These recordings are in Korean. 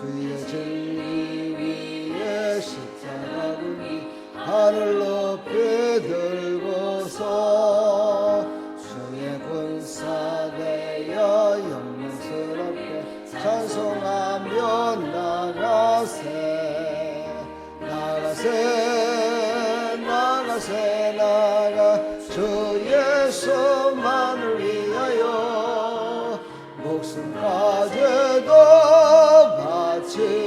주의 진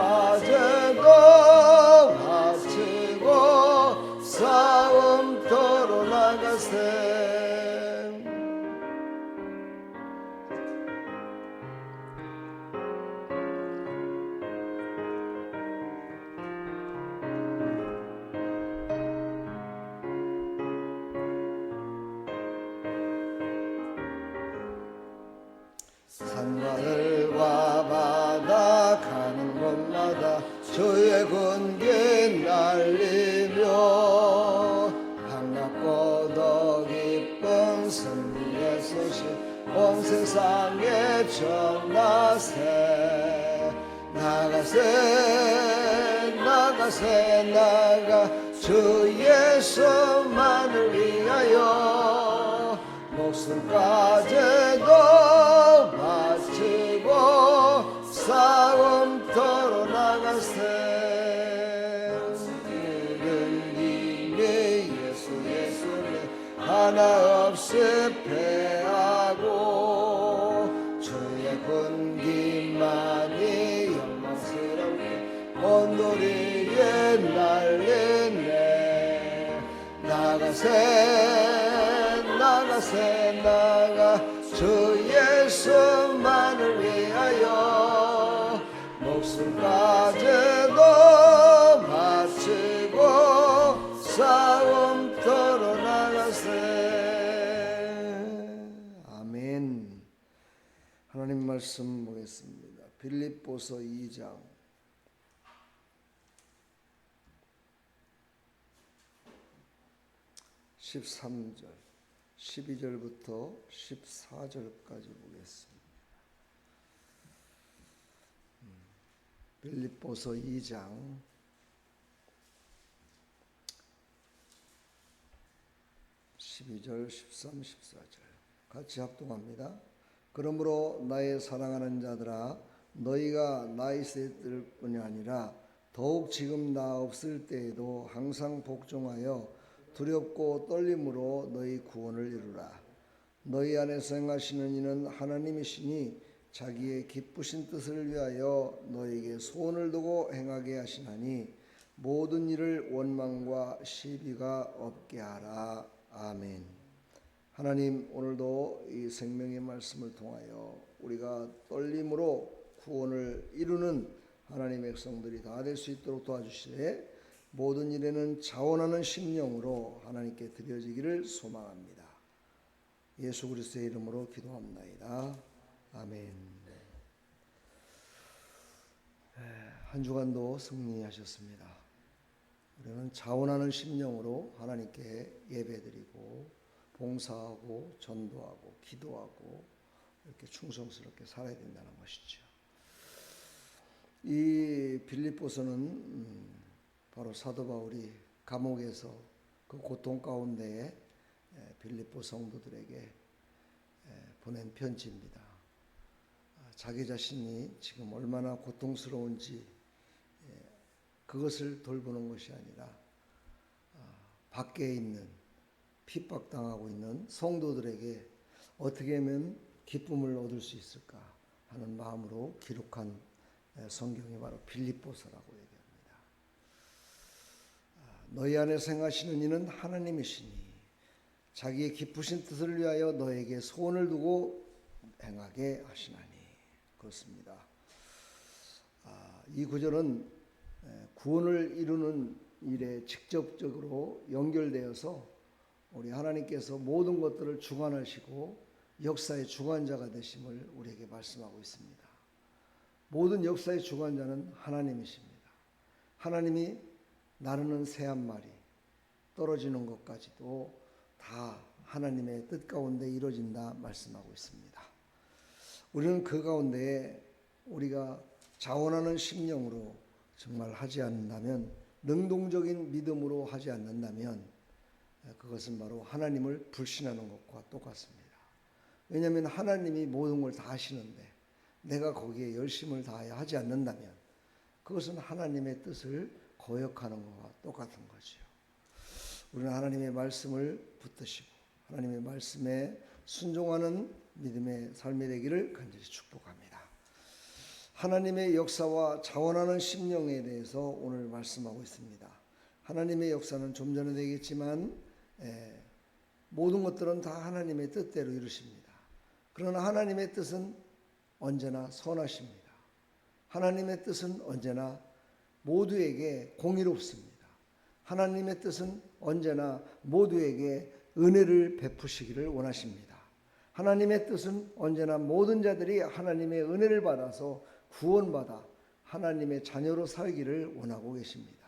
목숨까 나가세 나가 주 예수만을 위하여 목숨까지도 바치고 싸움터로 나가세. 이른 이미 예수 예수를 하나 없이 패하고 나가세 나가세 나가 주 예수만을 위하여 목숨까지도 바치고 싸움터로 나가세. 아멘. 하나님 말씀 보겠습니다. 빌립보서 2장 13절, 12절부터 14절까지 보겠습니다. 음, 빌립보서 2장 12절, 13, 14절 같이 합동합니다. 그러므로 나의 사랑하는 자들아 너희가 나 있을 뿐이 아니라 더욱 지금 나 없을 때에도 항상 복종하여 두렵고 떨림으로 너희 구원을 이루라. 너희 안에서 행하시는 이는 하나님이시니 자기의 기쁘신 뜻을 위하여 너에게 소원을 두고 행하게 하시나니 모든 일을 원망과 시비가 없게 하라. 아멘. 하나님 오늘도 이 생명의 말씀을 통하여 우리가 떨림으로 구원을 이루는 하나님의 백성들이 다 될 수 있도록 도와주시되 모든 일에는 자원하는 심령으로 하나님께 드려지기를 소망합니다. 예수 그리스도의 이름으로 기도합나이다. 아멘. 한 주간도 승리하셨습니다. 우리는 자원하는 심령으로 하나님께 예배드리고 봉사하고 전도하고 기도하고 이렇게 충성스럽게 살아야 된다는 것이죠. 이 빌립보서는 음, 바로 사도 바울이 감옥에서 그 고통 가운데에 빌립보 성도들에게 보낸 편지입니다. 아, 자기 자신이 지금 얼마나 고통스러운지 그것을 돌보는 것이 아니라 아, 밖에 있는 핍박당하고 있는 성도들에게 어떻게 하면 기쁨을 얻을 수 있을까 하는 마음으로 기록한 성경이 바로 빌립보서라고 얘기합니다. 아, 너희 안에 생하시는 이는 하나님이시니 자기의 기쁘신 뜻을 위하여 너에게 소원을 두고 행하게 하시나니 그렇습니다. 아, 이 구절은 에, 구원을 이루는 일에 직접적으로 연결되어서 우리 하나님께서 모든 것들을 주관하시고 역사의 주관자가 되심을 우리에게 말씀하고 있습니다. 모든 역사의 주관자는 하나님이십니다. 하나님이 나르는 새 한 마리 떨어지는 것까지도 다 하나님의 뜻 가운데 이루어진다 말씀하고 있습니다. 우리는 그 가운데 우리가 자원하는 심령으로 정말 하지 않는다면 능동적인 믿음으로 하지 않는다면 그것은 바로 하나님을 불신하는 것과 똑같습니다. 왜냐하면 하나님이 모든 걸 다 하시는데 내가 거기에 열심을 다하여 하지 않는다면 그것은 하나님의 뜻을 거역하는 것과 똑같은 거지요. 우리는 하나님의 말씀을 붙드시고 하나님의 말씀에 순종하는 믿음의 삶이 되기를 간절히 축복합니다. 하나님의 역사와 자원하는 심령에 대해서 오늘 말씀하고 있습니다. 하나님의 역사는 좀 전에 되겠지만 에, 모든 것들은 다 하나님의 뜻대로 이루십니다. 그러나 하나님의 뜻은 언제나 선하십니다. 하나님의 뜻은 언제나 모두에게 공의롭습니다. 하나님의 뜻은 언제나 모두에게 은혜를 베푸시기를 원하십니다. 하나님의 뜻은 언제나 모든 자들이 하나님의 은혜를 받아서 구원받아 하나님의 자녀로 살기를 원하고 계십니다.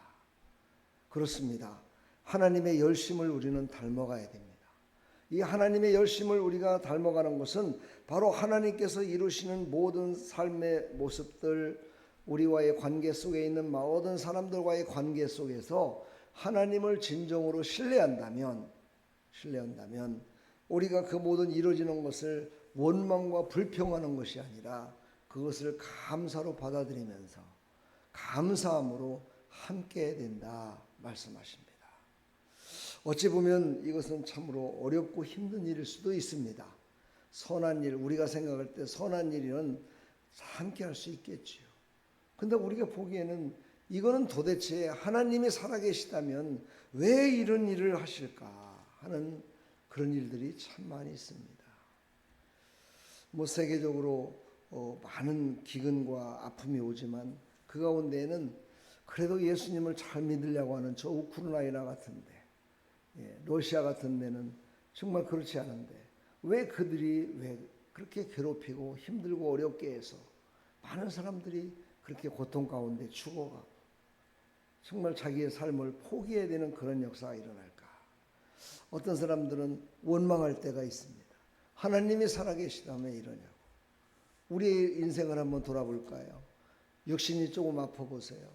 그렇습니다. 하나님의 열심을 우리는 닮아가야 됩니다. 이 하나님의 열심을 우리가 닮아가는 것은 바로 하나님께서 이루시는 모든 삶의 모습들, 우리와의 관계 속에 있는 모든 사람들과의 관계 속에서 하나님을 진정으로 신뢰한다면, 신뢰한다면 우리가 그 모든 이루어지는 것을 원망과 불평하는 것이 아니라 그것을 감사로 받아들이면서 감사함으로 함께 된다 말씀하십니다. 어찌 보면 이것은 참으로 어렵고 힘든 일일 수도 있습니다. 선한 일, 우리가 생각할 때 선한 일은 함께 할 수 있겠지요. 근데 우리가 보기에는 이거는 도대체 하나님이 살아계시다면 왜 이런 일을 하실까 하는 그런 일들이 참 많이 있습니다. 뭐 세계적으로 어, 많은 기근과 아픔이 오지만 그 가운데에는 그래도 예수님을 잘 믿으려고 하는 저 우크라이나 같은데 예, 러시아 같은 데는 정말 그렇지 않은데 왜 그들이 왜 그렇게 괴롭히고 힘들고 어렵게 해서 많은 사람들이 그렇게 고통 가운데 죽어가고 정말 자기의 삶을 포기해야 되는 그런 역사가 일어날까? 어떤 사람들은 원망할 때가 있습니다. 하나님이 살아계시다면 이러냐고. 우리의 인생을 한번 돌아볼까요? 육신이 조금 아파보세요.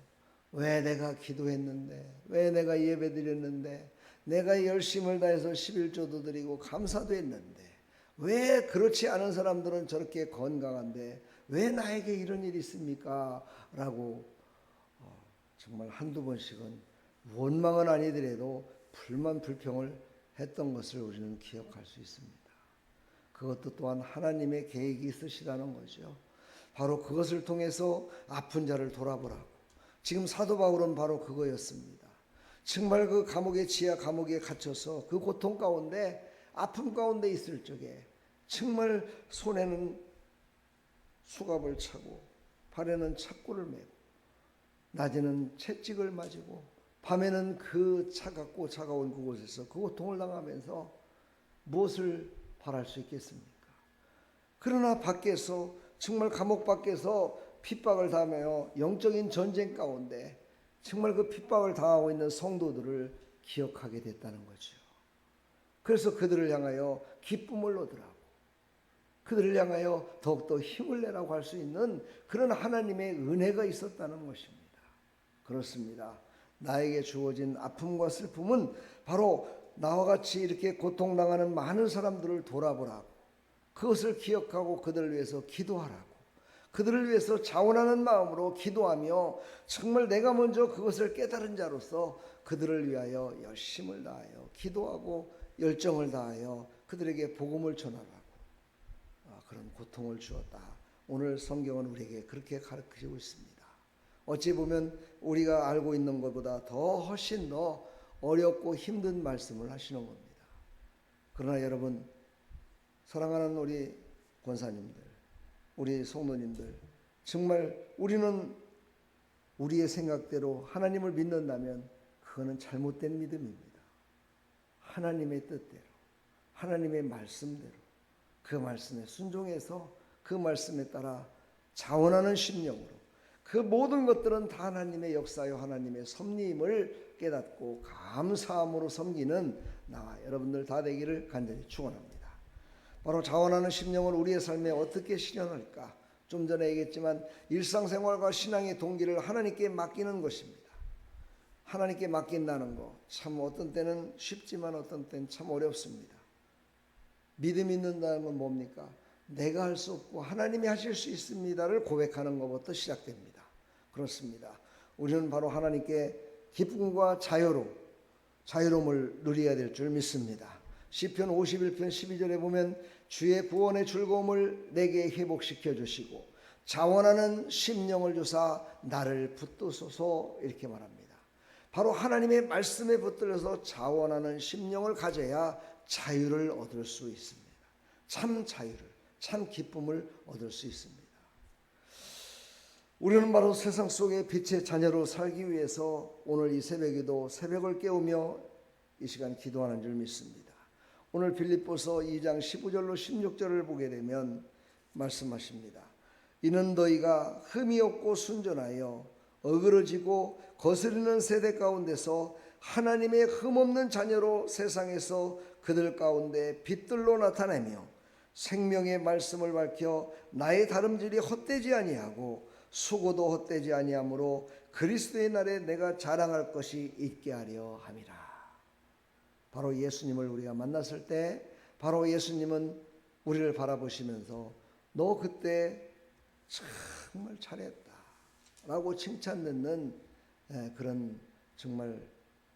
왜 내가 기도했는데, 왜 내가 예배 드렸는데, 내가 열심을 다해서 11조도 드리고 감사도 했는데, 왜 그렇지 않은 사람들은 저렇게 건강한데, 왜 나에게 이런 일이 있습니까? 라고 어, 정말 한두 번씩은 원망은 아니더라도 불만 불평을 했던 것을 우리는 기억할 수 있습니다. 그것도 또한 하나님의 계획이 있으시다는 거죠. 바로 그것을 통해서 아픈 자를 돌아보라고. 지금 사도 바울은 바로 그거였습니다. 정말 그 감옥의 지하 감옥에 갇혀서 그 고통 가운데 아픔 가운데 있을 적에 정말 손에는 수갑을 차고 발에는 착고를 메고 낮에는 채찍을 맞고 밤에는 그 차갑고 차가운 그곳에서 그 고통을 당하면서 무엇을 바랄 수 있겠습니까? 그러나 밖에서 정말 감옥 밖에서 핍박을 당하며 영적인 전쟁 가운데 정말 그 핍박을 당하고 있는 성도들을 기억하게 됐다는 거죠. 그래서 그들을 향하여 기쁨을 얻으라고 그들을 향하여 더욱더 힘을 내라고 할 수 있는 그런 하나님의 은혜가 있었다는 것입니다. 그렇습니다. 나에게 주어진 아픔과 슬픔은 바로 나와 같이 이렇게 고통당하는 많은 사람들을 돌아보라고 그것을 기억하고 그들을 위해서 기도하라고 그들을 위해서 자원하는 마음으로 기도하며 정말 내가 먼저 그것을 깨달은 자로서 그들을 위하여 열심을 다하여 기도하고 열정을 다하여 그들에게 복음을 전하라고 아, 그런 고통을 주었다. 오늘 성경은 우리에게 그렇게 가르치고 있습니다. 어찌 보면 우리가 알고 있는 것보다 더 훨씬 더 어렵고 힘든 말씀을 하시는 겁니다. 그러나 여러분, 사랑하는 우리 권사님들, 우리 성도님들 정말 우리는 우리의 생각대로 하나님을 믿는다면 그거는 잘못된 믿음입니다. 하나님의 뜻대로, 하나님의 말씀대로 그 말씀에 순종해서 그 말씀에 따라 자원하는 심령으로 그 모든 것들은 다 하나님의 역사요 하나님의 섭리임을 깨닫고 감사함으로 섬기는 나와 여러분들 다 되기를 간절히 축원합니다. 바로 자원하는 심령을 우리의 삶에 어떻게 실현할까? 좀 전에 얘기했지만 일상생활과 신앙의 동기를 하나님께 맡기는 것입니다. 하나님께 맡긴다는 거 참 어떤 때는 쉽지만 어떤 때는 참 어렵습니다. 믿음 있는다는 건 뭡니까? 내가 할 수 없고 하나님이 하실 수 있습니다를 고백하는 것부터 시작됩니다. 그렇습니다. 우리는 바로 하나님께 기쁨과 자유로 자유로움을 누려야 될 줄 믿습니다. 시편 51편 12절에 보면 주의 구원의 즐거움을 내게 회복시켜 주시고 자원하는 심령을 주사 나를 붙드소서 이렇게 말합니다. 바로 하나님의 말씀에 붙들려서 자원하는 심령을 가져야 자유를 얻을 수 있습니다. 참 자유를, 참 기쁨을 얻을 수 있습니다. 우리는 바로 세상 속의 빛의 자녀로 살기 위해서 오늘 이 새벽에도 새벽을 깨우며 이 시간 기도하는 줄 믿습니다. 오늘 빌립보서 2장 15절로 16절을 보게 되면 말씀하십니다. 이는 너희가 흠이 없고 순전하여 어그러지고 거스르는 세대 가운데서 하나님의 흠없는 자녀로 세상에서 그들 가운데 빛들로 나타내며 생명의 말씀을 밝혀 나의 다름질이 헛되지 아니하고 수고도 헛되지 아니하므로 그리스도의 날에 내가 자랑할 것이 있게 하려 함이라. 바로 예수님을 우리가 만났을 때 바로 예수님은 우리를 바라보시면서 너 그때 정말 잘했다. 라고 칭찬 듣는 에, 그런 정말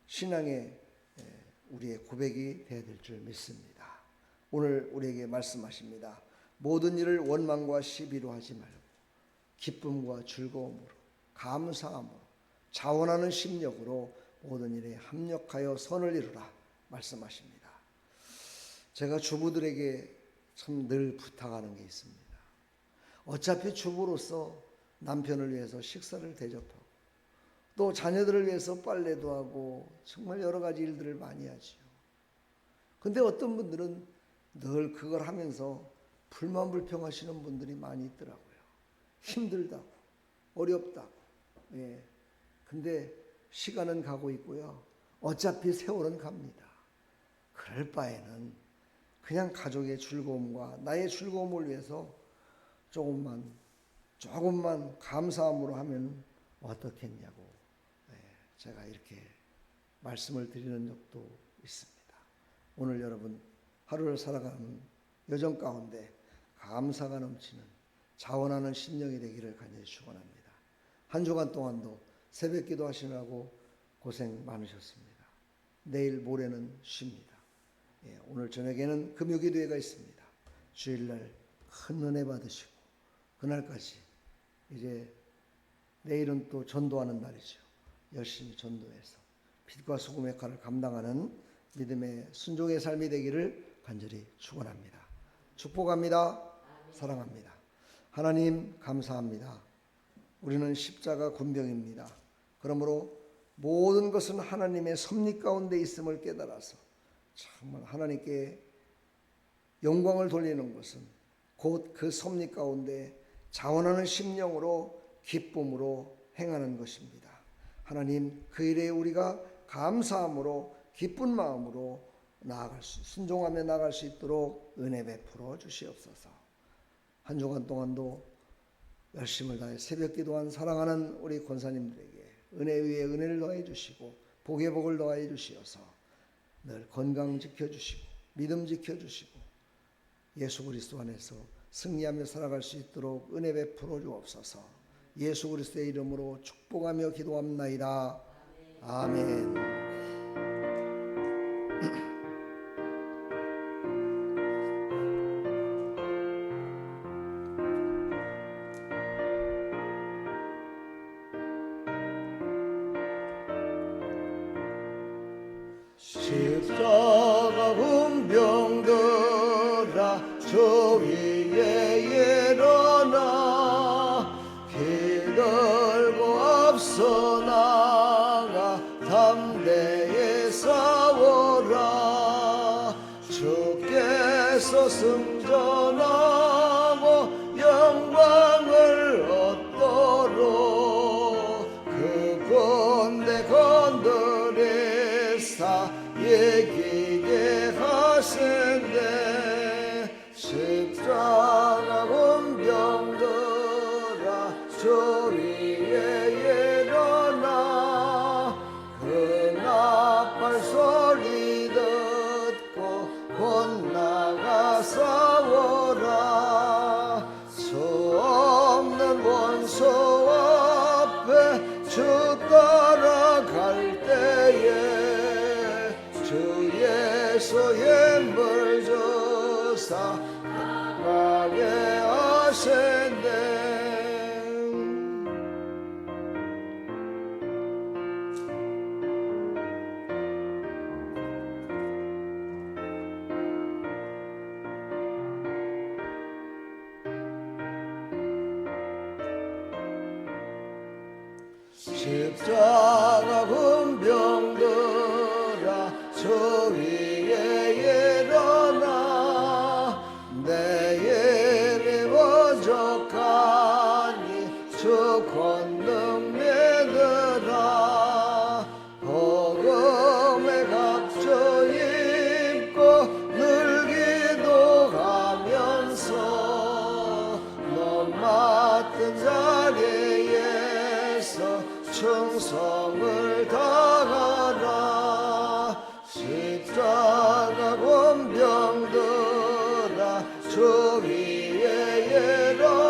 신앙의 에, 우리의 고백이 되어야 될 줄 믿습니다. 오늘 우리에게 말씀하십니다. 모든 일을 원망과 시비로 하지 말고 기쁨과 즐거움으로 감사함으로 자원하는 심력으로 모든 일에 합력하여 선을 이루라 말씀하십니다. 제가 주부들에게 참 늘 부탁하는 게 있습니다. 어차피 주부로서 남편을 위해서 식사를 대접하고 또 자녀들을 위해서 빨래도 하고 정말 여러 가지 일들을 많이 하지요. 근데 어떤 분들은 늘 그걸 하면서 불만 불평하시는 분들이 많이 있더라고요. 힘들다고, 어렵다고. 예. 근데 시간은 가고 있고요. 어차피 세월은 갑니다. 그럴 바에는 그냥 가족의 즐거움과 나의 즐거움을 위해서 조금만 조금만 감사함으로 하면 어떻겠냐고 예, 제가 이렇게 말씀을 드리는 적도 있습니다. 오늘 여러분 하루를 살아가는 여정 가운데 감사가 넘치는 자원하는 심령이 되기를 간절히 축원합니다. 한 주간 동안도 새벽 기도 하시느라고 고생 많으셨습니다. 내일 모레는 쉽니다. 예, 오늘 저녁에는 금요 기도회가 있습니다. 주일날 큰 은혜 받으시고 그날까지 이제 내일은 또 전도하는 날이죠. 열심히 전도해서 빛과 소금의 역할을 감당하는 믿음의 순종의 삶이 되기를 간절히 축원합니다. 축복합니다. 사랑합니다. 하나님 감사합니다. 우리는 십자가 군병입니다. 그러므로 모든 것은 하나님의 섭리 가운데 있음을 깨달아서 정말 하나님께 영광을 돌리는 것은 곧 그 섭리 가운데 자원하는 심령으로 기쁨으로 행하는 것입니다. 하나님 그 일에 우리가 감사함으로 기쁜 마음으로 나아갈 수 순종하며 나아갈 수 있도록 은혜 베풀어 주시옵소서. 한 주간 동안도 열심을 다해 새벽 기도한 사랑하는 우리 권사님들에게 은혜 위에 은혜를 더해 주시고 복의 복을 더해 주시어서 늘 건강 지켜 주시고 믿음 지켜 주시고 예수 그리스도 안에서 승리하며 살아갈 수 있도록 은혜 베풀어 주옵소서. 예수 그리스도의 이름으로 축복하며 기도합나이다. 아멘. 십자 건대 건드레사 얘기게 하신데 십자가고 swoje mrożosta. yeah, yeah, yeah.